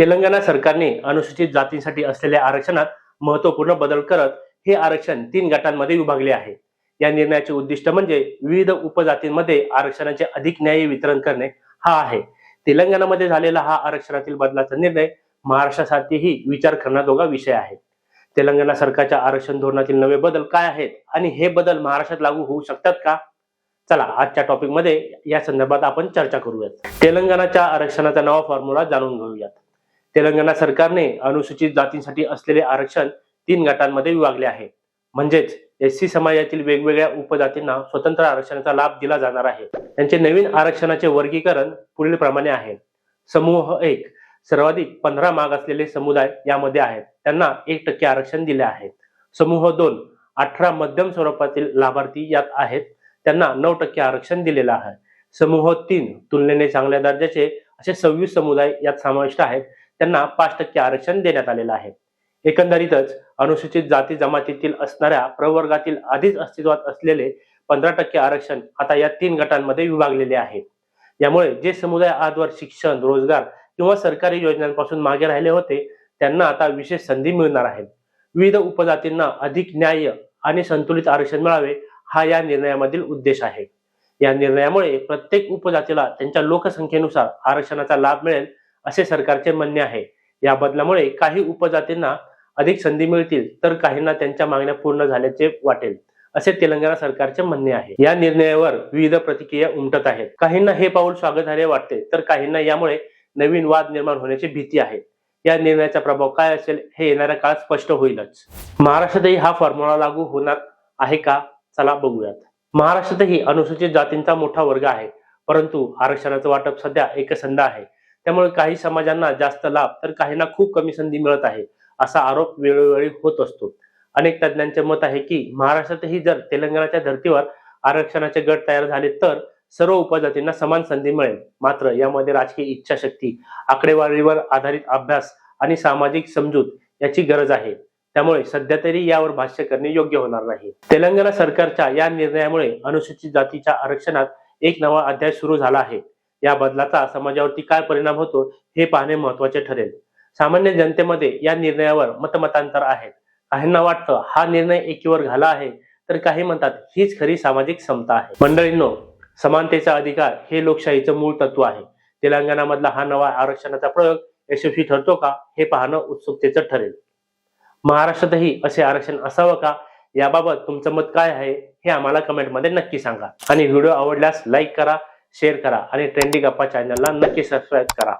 तेलंगणा सरकारने अनुसूचित जातींसाठी असलेल्या आरक्षणात महत्त्वपूर्ण बदल करत हे आरक्षण तीन गटांमध्ये विभागले आहे. या निर्णयाचे उद्दिष्ट म्हणजे विविध उपजातींमध्ये आरक्षणाचे अधिक न्यायी वितरण करणे हा आहे. तेलंगणामध्ये झालेला हा आरक्षणातील बदलाचा निर्णय महाराष्ट्रासाठीही विचार करण्याजोगा विषय आहे तेलंगणा सरकारच्या आरक्षण धोरणातील नवे बदल काय आहेत आणि हे बदल महाराष्ट्रात लागू होऊ शकतात का? चला आजच्या टॉपिकमध्ये या संदर्भात आपण चर्चा करूयात. तेलंगणाच्या आरक्षणाचा नवा फॉर्म्युला जाणून घेऊयात. तेलंगणा सरकारने अनुसूचित जातींसाठी असलेले आरक्षण तीन गटांमध्ये विभागले आहे. म्हणजेच एस सी समाजातील वेगवेगळ्या उपजातींना स्वतंत्र आरक्षणाचा लाभ दिला जाणार आहे. त्यांचे नवीन आरक्षणाचे वर्गीकरण पुढील प्रमाणे आहे. समूह एक सर्वाधिक पंधरा माग असलेले समुदाय यामध्ये आहेत. त्यांना एक टक्के आरक्षण दिले आहे. समूह दोन अठरा मध्यम स्वरूपातील लाभार्थी यात आहेत. त्यांना नऊ टक्के आरक्षण दिलेलं आहे. समूह तीन तुलनेने चांगल्या दर्जाचे असे सव्वीस समुदाय यात समाविष्ट आहेत. त्यांना पाच टक्के आरक्षण देण्यात आलेलं आहे. एकंदरीतच अनुसूचित जाती जमातीतील असणाऱ्या प्रवर्गातील आधीच अस्तित्वात असलेले पंधरा टक्के आरक्षण आता या तीन गटांमध्ये विभागलेले आहे. यामुळे जे समुदाय आजवर शिक्षण रोजगार किंवा सरकारी योजनांपासून मागे राहिले होते त्यांना आता विशेष संधी मिळणार आहे. विविध उपजातींना अधिक न्याय्य आणि संतुलित आरक्षण मिळावे हा या निर्णयामधील उद्देश आहे. या निर्णयामुळे प्रत्येक उपजातीला त्यांच्या लोकसंख्येनुसार आरक्षणाचा लाभ मिळेल असे सरकारचे म्हणणे आहे. या बदलामुळे काही उपजातींना अधिक संधी मिळतील तर काहींना त्यांच्या मागण्या पूर्ण झाल्याचे वाटेल असे तेलंगणा सरकारचे म्हणणे आहे. या निर्णयावर विविध प्रतिक्रिया उमटत आहेत. काहींना हे पाऊल स्वागतार्ह वाटते तर काहींना यामुळे नवीन वाद निर्माण होण्याची भीती आहे. या निर्णयाचा प्रभाव काय असेल हे येणाऱ्या काळात स्पष्ट होईलच. महाराष्ट्रातही हा फॉर्म्युला लागू होणार आहे का? चला बघूयात. महाराष्ट्रातही अनुसूचित जातींचा मोठा वर्ग आहे परंतु आरक्षणाचं वाटप सध्या एकसंध आहे. त्यामुळे काही समाजांना जास्त लाभ तर काहींना खूप कमी संधी मिळत आहे असा आरोप वेळोवेळी होत असतो. अनेक तज्ज्ञांचे मत आहे की महाराष्ट्रातही जर तेलंगणाच्या धर्तीवर आरक्षणाचे गट तयार झाले तर सर्व उपजातींना समान संधी मिळेल. मात्र यामध्ये राजकीय इच्छाशक्ती आकडेवारीवर आधारित अभ्यास आणि सामाजिक समजूत याची गरज आहे. त्यामुळे सध्या तरी यावर भाष्य करणे योग्य होणार नाही. तेलंगणा सरकारच्या या निर्णयामुळे अनुसूचित जातीच्या आरक्षणात एक नवा अध्याय सुरू झाला आहे. या बदलाचा समाजावरती काय परिणाम होतो हे पाहणे महत्त्वाचे ठरेल. सामान्य जनतेमध्ये या निर्णयावर मतमतांतर आहेत काहींना वाटतं हा निर्णय एकीवर घाला आहे तर काही म्हणतात हीच खरी सामाजिक समता आहे. मंडळींनो समानतेचा अधिकार हे लोकशाहीचं मूळ तत्व आहे. तेलंगणामधला हा नवा आरक्षणाचा प्रयोग यशस्वी ठरतो का हे पाहणं उत्सुकतेचं ठरेल. महाराष्ट्रातही असे आरक्षण असावं का याबाबत तुमचं मत काय आहे हे आम्हाला कमेंटमध्ये नक्की सांगा. आणि व्हिडिओ आवडल्यास लाईक करा शेअर करा आणि ट्रेंडिंग अप्पा चॅनलला नक्की सबस्क्राईब करा.